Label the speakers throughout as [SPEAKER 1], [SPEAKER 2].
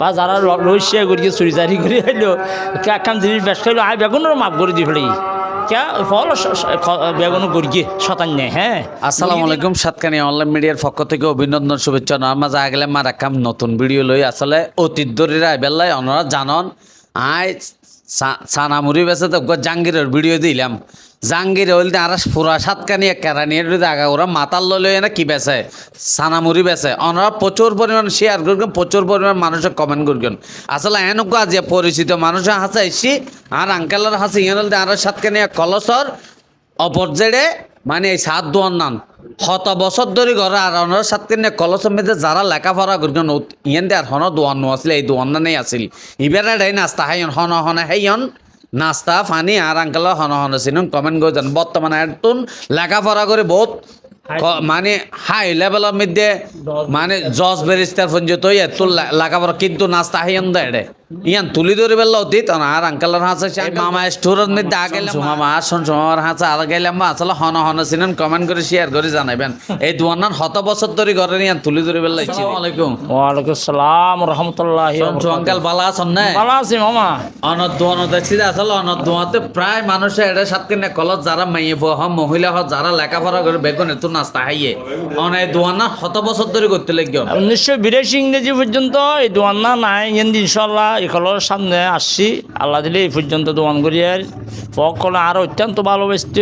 [SPEAKER 1] বা যারা রহস্য করিয়ে চুরি চারি করে আইলো একখান জিনিস বেশ খাইলো আই বেগুনের মাপ করে দিয়ে ফেলি। কে ফল বেগুন হ্যাঁ
[SPEAKER 2] আসসালামু আলাইকুম সাতকানি অনলাইন মিডিয়ার পক্ষ থেকে অভিনন্দন শুভেচ্ছা। আমার মার নতুন ভিডিও লই আসলে অতীত দরিরা বেলায় ওনারা জানন। আই সানামুরি বেছে তো জাঙ্গিরের ভিডিও দিলাম। জাঙ্গির হইল আর পুরা সাতকানি কেরানি আগা ওরা মাতাল লই না কি বেছে সানামুরি বেছে ওনারা প্রচুর পরিমাণ শেয়ার করবেন, প্রচুর পরিমাণ মানুষের কমেন্ট করবেন। আসলে এনেকুৱা যে পরিচিত মানুষের হাসে এসি আর আঙ্কেলের হাসে ইয়ে হল আর সাতকানি কলসর অপরজেডে মানে এই সাত নান শত বছর ধরে ঘরে আর অনার সাথে নে কলসের যারা লেখাপড়া করবেন ইয়েন দে আর হন দোয়ান নো আসলে এই দোয়ান নানেই আছিল। ইবারে ডাই নাস্তা হাইন হন হন হাইন নাস্তা ফানি আর আঙ্কেল হন হন সিনুন কমেন্ট করে জান বর্তমানে একটুন লেখাপড়া করে বহুত মানে হাই লেভেলের মধ্যে মানে জজ ব্যারিস্টার পর্যন্ত এত লেখাপড়া কিন্তু নাস্তা হাইন দেয় ইয়ান তুলি ধরে বেলা অতীত আর আঙ্কেলের হাসে সেই মামা স্টোরের মধ্যে আগেলাম মামা। আসুন মামার হাসে আর গেলাম আসলে হন হন সিনেন কমেন্ট করে শেয়ার করে জানাবেন এই দুয়ান্নার শত বছর ধরে ঘরে নিয়ে তুলি ধরে বেলা আসসালামু আলাইকুম।
[SPEAKER 1] রহমতুল্লাহ
[SPEAKER 2] সঞ্জু আঙ্কেল ভালো আছেন না?
[SPEAKER 1] ভালো আছি মামা।
[SPEAKER 2] দোয়ানো দেখছি আসলে অনদ দোয়াতে প্রায় মানুষের এটা সাতকে নে কলত যারা মাইয়ে হ মহিলা হ যারা লেখাপড়া করে বেগুন এত নাস্তা হাইয়ে। অনেক দোয়ানা শত বছর ধরে করতে লাগবে
[SPEAKER 1] উনিশশো বিরাশি ইংরেজি পর্যন্ত এই দোয়ান্না নাই ইয়েন ইনশাল্লাহ এগুলোর সামনে আসছি। আল্লাহ দিলে এই পর্যন্ত দোয়ান করি আর ফক কলে আরও অত্যন্ত ভালোবাসত।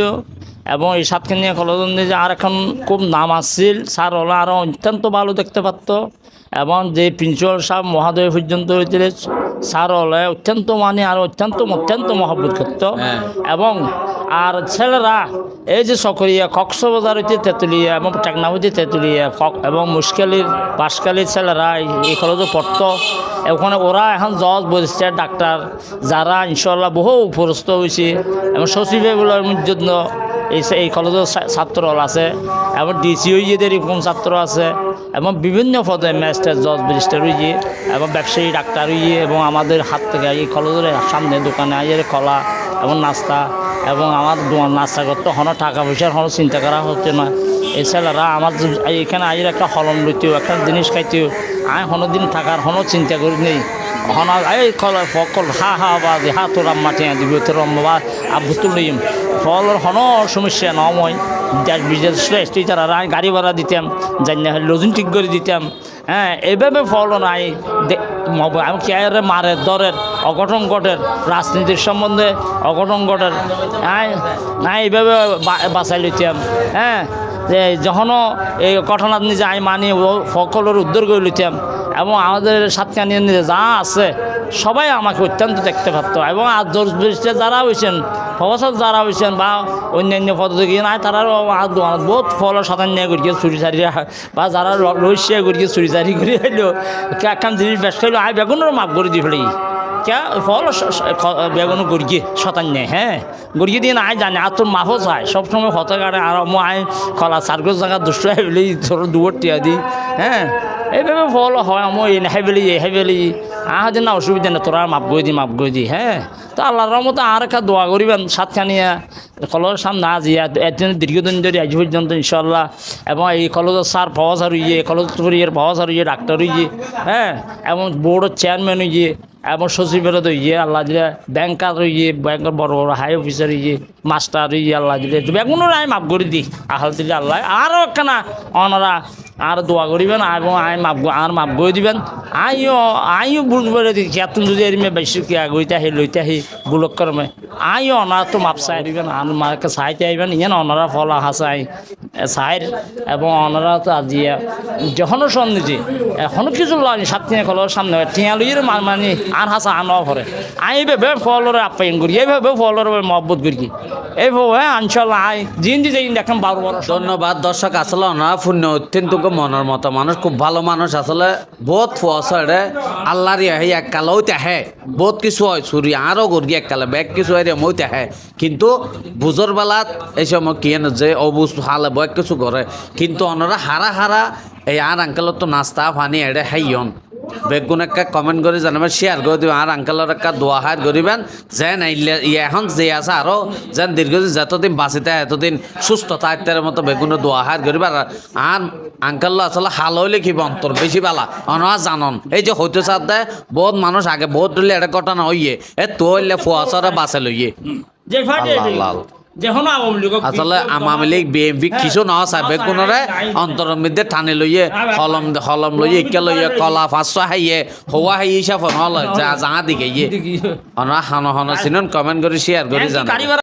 [SPEAKER 1] এবং এই সাতখানি কলেজ যে আর এখন খুব নাম আসছিল স্যার হলে আরও অত্যন্ত ভালো দেখতে পারত। এবং যে প্রিন্সিপাল সাহেব মহাদয় পর্যন্ত হয়েছিল স্যার হলে অত্যন্ত মানে আর অত্যন্ত অত্যন্ত মহব্বত করত।
[SPEAKER 2] হ্যাঁ।
[SPEAKER 1] এবং আর ছেলেরা, এই যে সকরিয়া, কক্সবাজার হইতে তেঁতুলিয়া এবং টেকনা হইতে তেঁতুলিয়া এবং মুশকালির বাসকালির ছেলেরা এই- কলেজে পড়তো। ওখানে ওরা এখন জজ বরিষ্টার ডাক্তার, যারা ইনশাল্লাহ বহু উপরস্থ হয়েছে এবং সচিবগুলোর জন্য এই এই কলেজের ছাত্র আছে এবং ডিসি হইয়েদের এরকম ছাত্র আছে এবং বিভিন্ন পদে ম্যাজিস্ট্রেট জজ ব্যারিস্টার হইয়ে এবং ব্যবসায়ী, ডাক্তার হইয়ে এবং আমাদের হাত থেকে এই কলেজের সামনে দোকানে আইয়ের কলা এবং নাস্তা এবং আমার দোয়ার নাস্তা করতে হনো টাকা পয়সার হনো চিন্তা করা হচ্ছে না। এই ছেলেরা আমার এখানে আইয়ের একটা হলম লইতেও, একটা জিনিস খাইতেও আয় হনো দিন টাকার হনো চিন্তা করি নেই। হন এই কল ফকল হা হা বা হা তোর আম্মা টিয়া দিবি, তোর বা আব্বু তুলিম। ফল হনো সমস্যা নময় দেশ বিদেশ গাড়ি ভাড়া দিতাম জানি না লজিং ঠিক করে দিতাম হ্যাঁ এইভাবে ফল নাই। আমি কে মারে দরের অঘটন ঘটের, রাজনীতির সম্বন্ধে অঘটন ঘটের হ্যাঁ এইভাবে বাঁচাই লইতাম হ্যাঁ যে যখনও এই ঘটনা নিজে আই মানি সকলের উদ্ধার করে লইতাম এবং আমাদের নিজে যা আছে, সবাই আমাকে অত্যন্ত দেখতে পারত। এবং আর জোর যারা হয়েছেন প্রফেসর যারা হয়েছেন বা অন্যান্য পদ্ধতি নাই, তারা বহুত ফল সাধারণ নিয়ে করিয়ে চুরি চারি, বা যারা রহস্য করিয়ে চুরি চারি করে আইলো একখান জিনিস বেশ খাইলো আই বেগুনের মাপ করে দিয়ে ফেলি। কে ফল বেগুন গড়িয়ে শতান নেই হ্যাঁ? গড়িয়ে দিয়ে আয় জানে আর তোর মাফও চায় সবসময় হতে কাটে আর মই আয়, কলা সার্গস জায়গা দুষ্ট হয়ে বলি তোর দুয়ার টিয়া দিই হ্যাঁ? এইভাবে ফল হয় মই এই নাহে বলি এই বলি। আহ যে না, অসুবিধা নেই, তোরা মাপ করে দি মাপ করে দি হ্যাঁ? তো আল্লাহর রহমতে আর একটা দোয়া করিবেন সাতখানিয়া কলেজের সামনে আজ ইয়া একজন দীর্ঘদিন ধরে, আজ পর্যন্ত ইনশাল্লাহ এবং এই কলেজের স্যার প্রফেসর হইয়ে কলেজ ইয়ের প্রফেসর হইয়ে ডাক্তার হইয়ে হ্যাঁ? এবং বোর্ডের চেয়ারম্যান হইয়ে এবং সচিবের তো ইয়ে আল্লাহ দিলে ব্যাংকার ইয়ে ব্যাংকের বড় বড় হাই অফিসার ইয়ে মাস্টার ইয়ে আল্লাহ দিলে বেগুনের আমি মাফ করে দিই আহাল দিলে আল্লাহ। আরও একখানা অনারা আর দোয়া করিবেন, এবং আই মাপ আর মাপ করে দিবেন। আইও আইও বুঝবে কেতন যদি এরিমে বেশি আগইতে আহি, লইতে আহি বুলক করমে। আইও অনারা তো মাপ চাই দিবেন, আর মাকে চাইতে আইবেন ইয়েন অনারা ফল হাসাই চাইর এবং অনারা তো আজি যখনও সন্নিধি এখনও কিছু লয় সাতদিনে কলের সামনে টিয়া লইয়ের মানে আর হাসা আন ভরে। আই ভেবে ফলরে আপ্যায়ন করি এইভাবে ফলরে মহব্বত করি এইভাবে আনশাল্লাহ, আই জিন যাই দেখেন বারো বড়
[SPEAKER 2] ধন্যবাদ, দর্শক, আসলে ওনারা পুণ্য অত্যন্ত মনের মতো মানুষ, খুব ভালো মানুষ, আসলে বহুত ফুয়াশে আল্লাহর এক কালে ওইতে হে বহুত কিছু হয় চুরি আরও গড়ি এক কালে ব্যাগ কিছু হয় রে, মইতে হে কিন্তু বুজর বেলাত এই সময় কি যে অবুজ হালে বয় কিছু করে। কিন্তু ওনারা হারা হারা এই আর আঙ্কেলত তো নাস্তা পানি এড়ে হাইয়ন। বেগুন একটা কমেন্ট করে জানাবেন শেয়ার করে দিবেন আর আঙ্কেলের একটা দোয়া হাত করিবেন যেন এখন যে আছে আরও যেন দীর্ঘদিন যতদিন বাঁচিতে, এতদিন সুস্থ থাকতে মতো বেগুনের দোয়া হাত করিবেন আর- আঙ্কাল আসলে হালই লিখিব অন্তর বেশি বালা। অনরা জানন। এই যে হইতে সাথে বহুত মানুষ আগে, বহুত এটা ঘটনা হইয়ে এ তো হইলে ফুয়াশরে বাসে লইয়ে।
[SPEAKER 1] যে ফাটে লীগ
[SPEAKER 2] আসলে আওয়ামী লীগ বিএনপি কিছু ন চাবে কোনরে অন্তরের মধ্যে টানি লইয়ে হলম হলম লইয়ে ইকে লইয়ে কলা ফাঁসশো হাইয়ে হওয়া হাই হিসাব হল যা যা দিকে ইয়ে। অনা হানো হানো চিনন কমেন্ট করে শেয়ার করে
[SPEAKER 1] কারিবার